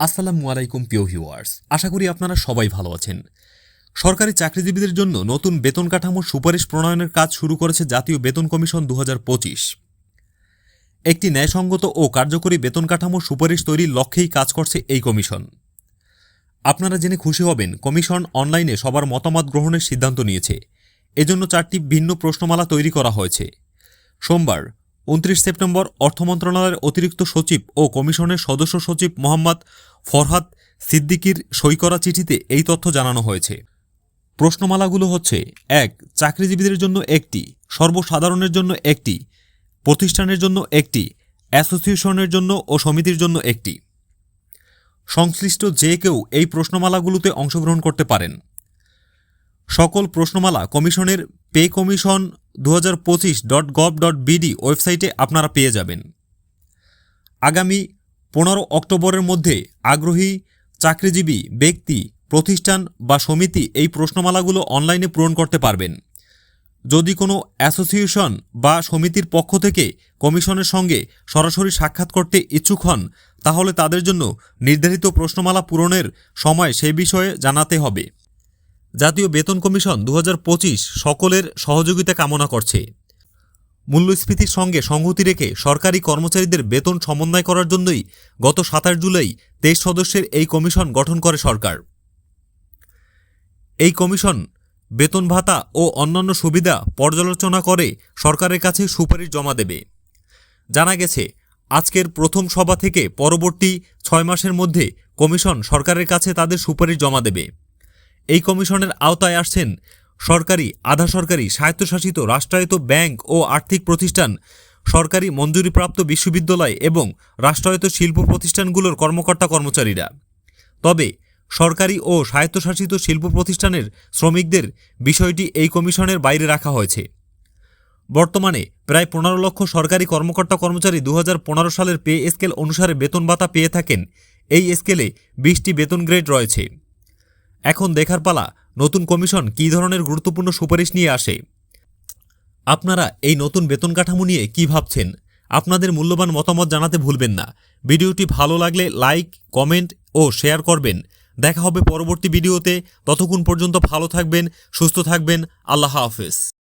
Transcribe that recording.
আসসালামু আলাইকুম প্রিয় ভিউয়ার্স, আশা করি আপনারা সবাই ভালো আছেন। সরকারি চাকরিজীবীদের জন্য নতুন বেতন কাঠামো সুপারিশ প্রণয়নের কাজ শুরু করেছে জাতীয় বেতন কমিশন দু হাজার পঁচিশ। একটি ন্যায়সঙ্গত ও কার্যকরী বেতন কাঠামো সুপারিশ তৈরির লক্ষ্যেই কাজ করছে এই কমিশন। আপনারা জেনে খুশি হবেন, কমিশন অনলাইনে সবার মতামত গ্রহণের সিদ্ধান্ত নিয়েছে। এজন্য চারটি ভিন্ন প্রশ্নমালা তৈরি করা হয়েছে। সোমবার উনত্রিশ সেপ্টেম্বর অর্থ মন্ত্রণালয়ের অতিরিক্ত সচিব ও কমিশনের সদস্য সচিব মোহাম্মদ ফরহাদ সিদ্দিকির সই করা চিঠিতে এই তথ্য জানানো হয়েছে। প্রশ্নমালাগুলো হচ্ছে, এক, চাকরিজীবীদের জন্য একটি, সর্বসাধারণের জন্য একটি, প্রতিষ্ঠানের জন্য একটি, অ্যাসোসিয়েশনের জন্য ও সমিতির জন্য একটি। সংশ্লিষ্ট যে কেউ এই প্রশ্নমালাগুলোতে অংশগ্রহণ করতে পারেন। সকল প্রশ্নমালা কমিশনের পে কমিশন দু হাজার পঁচিশ ডট গভ ডট বিডি ওয়েবসাইটে আপনারা পেয়ে যাবেন। আগামী পনেরো অক্টোবরের মধ্যে আগ্রহী চাকরিজীবী, ব্যক্তি, প্রতিষ্ঠান বা সমিতি এই প্রশ্নমালাগুলো অনলাইনে পূরণ করতে পারবেন। যদি কোনো অ্যাসোসিয়েশন বা সমিতির পক্ষ থেকে কমিশনের সঙ্গে সরাসরি সাক্ষাৎ করতে ইচ্ছুক হন, তাহলে তাদের জন্য নির্ধারিত প্রশ্নমালা পূরণের সময় সেই বিষয়ে জানাতে হবে। জাতীয় বেতন কমিশন দু হাজার পঁচিশ সকলের সহযোগিতা কামনা করছে। মূল্যস্ফীতির সঙ্গে সংহতি রেখে সরকারি কর্মচারীদের বেতন সমন্বয় করার জন্যই গত সাতাশ জুলাই তেইশ সদস্যের এই কমিশন গঠন করে সরকার। এই কমিশন বেতন ভাতা ও অন্যান্য সুবিধা পর্যালোচনা করে সরকারের কাছে সুপারিশ জমা দেবে। জানা গেছে, আজকের প্রথম সভা থেকে পরবর্তী ছয় মাসের মধ্যে কমিশন সরকারের কাছে তাদের সুপারিশ জমা দেবে। এই কমিশনের আওতায় আসছেন সরকারি আধা সরকারি স্বায়ত্তশাসিত, রাষ্ট্রায়ত্ত ব্যাংক ও আর্থিক প্রতিষ্ঠান, সরকারি মঞ্জুরিপ্রাপ্ত বিশ্ববিদ্যালয় এবং রাষ্ট্রায়ত্ত শিল্প প্রতিষ্ঠানগুলোর কর্মকর্তা কর্মচারীরা। তবে সরকারি ও স্বায়ত্তশাসিত শিল্প প্রতিষ্ঠানের শ্রমিকদের বিষয়টি এই কমিশনের বাইরে রাখা হয়েছে। বর্তমানে প্রায় পনেরো লক্ষ সরকারি কর্মকর্তা কর্মচারী দু হাজার পনেরো সালের পে স্কেল অনুসারে বেতন ভাতা পেয়ে থাকেন। এই স্কেলে বিশটি বেতন গ্রেড রয়েছে। এখন দেখার পালা, নতুন কমিশন কী ধরনের গুরুত্বপূর্ণ সুপারিশ নিয়ে আসে? আপনারা এই নতুন বেতন কাঠামো নিয়ে কি ভাবছেন? আপনাদের মূল্যবান মতামত জানাতে ভুলবেন না। ভিডিওটি ভালো লাগলে লাইক, কমেন্ট ও শেয়ার করবেন। দেখা হবে পরবর্তী ভিডিওতে। ততক্ষণ পর্যন্ত ভালো থাকবেন, সুস্থ থাকবেন। আল্লাহ হাফেজ।